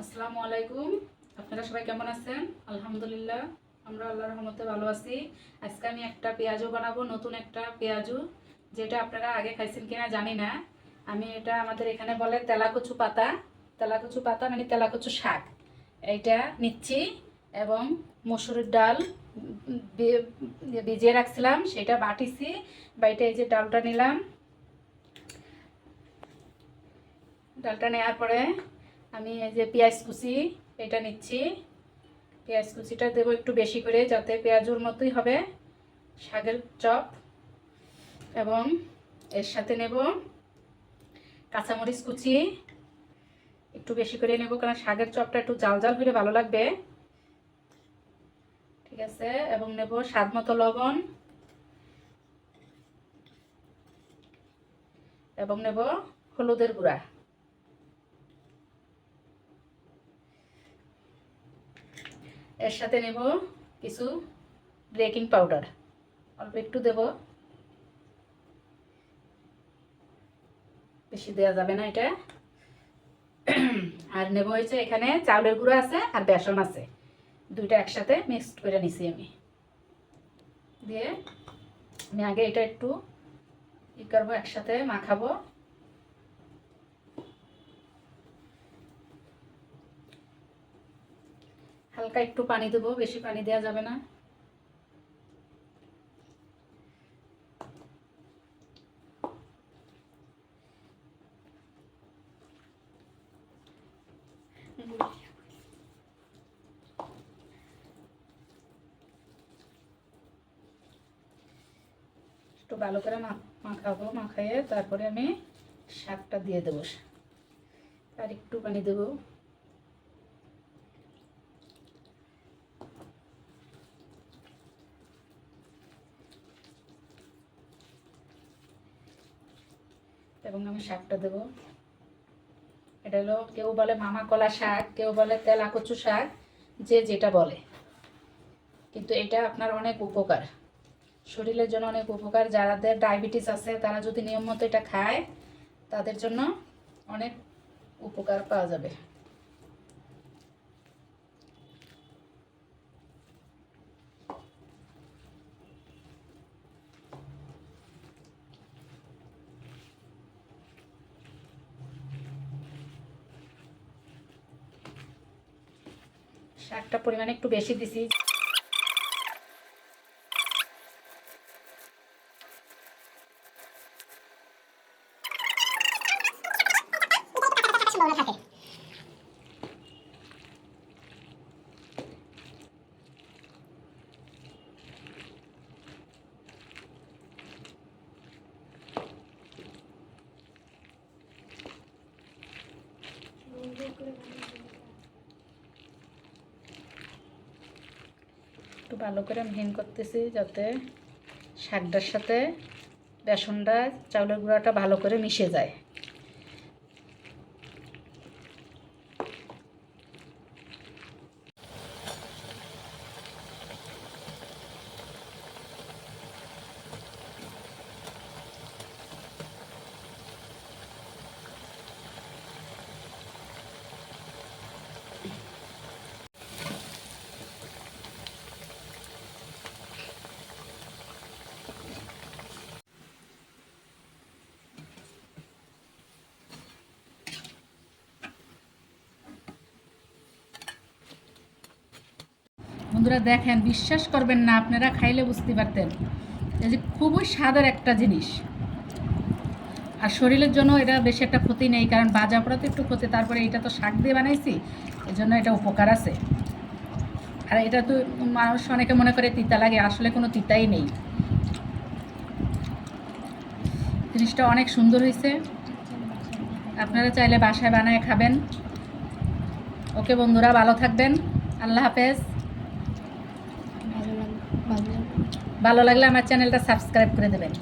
আসসালামু আলাইকুম। আপনারা সবাই কেমন আছেন? আলহামদুলিল্লাহ, আমরা আল্লাহর রহমতে ভালো আছি। আজকে আমি একটা পেঁয়াজু বানাবো, নতুন একটা পেঁয়াজু যেটা আপনারা আগে খাইছেন কিনা জানি না। আমি এটা আমাদের এখানে বলে তেলাকুচু পাতা। তেলাকুচু পাতা মানে তেলাকুচু শাক। এইটা নিচ্ছি এবং মসুরের ডাল ভিজিয়ে রাখছিলাম, সেটা বাটিছি বাইটে এই যে ডালটা নিলাম। ডালটা নেওয়ার পরে আমি এই যে পেঁয়াজ কুচি, এটা নিচ্ছি। পেঁয়াজ কুচিটা দেবো একটু বেশি করে, যাতে পেঁয়াজুর মতোই হবে, শাকের চপ। এবং এর সাথে নেব কাঁচামরিচ কুচি। একটু বেশি করে নেব, কারণ শাকের চপটা একটু জাল জাল হলে ভালো লাগবে। ঠিক আছে, এবং নেব স্বাদ মতো লবণ। এবং নেব হলুদের গুঁড়া। এর সাথে নেব কিছু বেকিং পাউডার। অল্প একটু দেব। বেশি দেওয়া যাবে না এটা। আর নেব হয়েছে এখানে চাউলের গুঁড়ো আছে আর বেসন আছে। দুইটা একসাথে মিক্সড করে নিছি আমি। দিয়ে আমি আগে এটা একটু ই করব, একসাথে মাখাবো। হালকা একটু পানি দেবো, বেশি পানি দেওয়া যাবে না। একটু ভালো করে মাখাবো মাখাইয়ে তারপরে আমি শাকটা দিয়ে দেবো। আর একটু পানি দেবো। এবং আমি শাকটা দেব। এটা হলো, কেউ বলে মামা কলা শাক, কেউ বলে তেলা কচু শাক, যে যেটা বলে। কিন্তু এটা আপনার অনেক উপকার। শরীরের জন্য অনেক উপকার। যাদের ডায়াবেটিস আছে, তারা যদি নিয়ম মতো এটা খায়, তাদের জন্য অনেক উপকার পাওয়া যাবে। শাকটা পরিমাণে একটু বেশি দিছি। একটু ভালো করে মিহিন করতেছি যাতে শাকটার সাথে বেসনটা, চাউলের গুঁড়াটা ভালো করে মিশে যায়। বন্ধুরা দেখেন, বিশ্বাস করবেন না, আপনারা খাইলে বুঝতে পারতেন। এই যে খুবই স্বাদের একটা জিনিস। আর শরীরের জন্য এটা বেশি একটা ক্ষতি নেই, কারণ বাজা পড়া তো একটু ক্ষতি, তারপরে এটা তো শাক দিয়ে বানাইছি এই জন্য এটা উপকার আছে। আর এটা তো মানুষ অনেকে মনে করে তিতা লাগে, আসলে কোনো তিতাই নেই। জিনিসটা অনেক সুন্দর হয়েছে। আপনারা চাইলে বাসায় বানায় খাবেন। ওকে বন্ধুরা, ভালো থাকবেন। আল্লাহ হাফেজ। ভালো লাগলে আমার চ্যানেলটা সাবস্ক্রাইব করে দেবেন।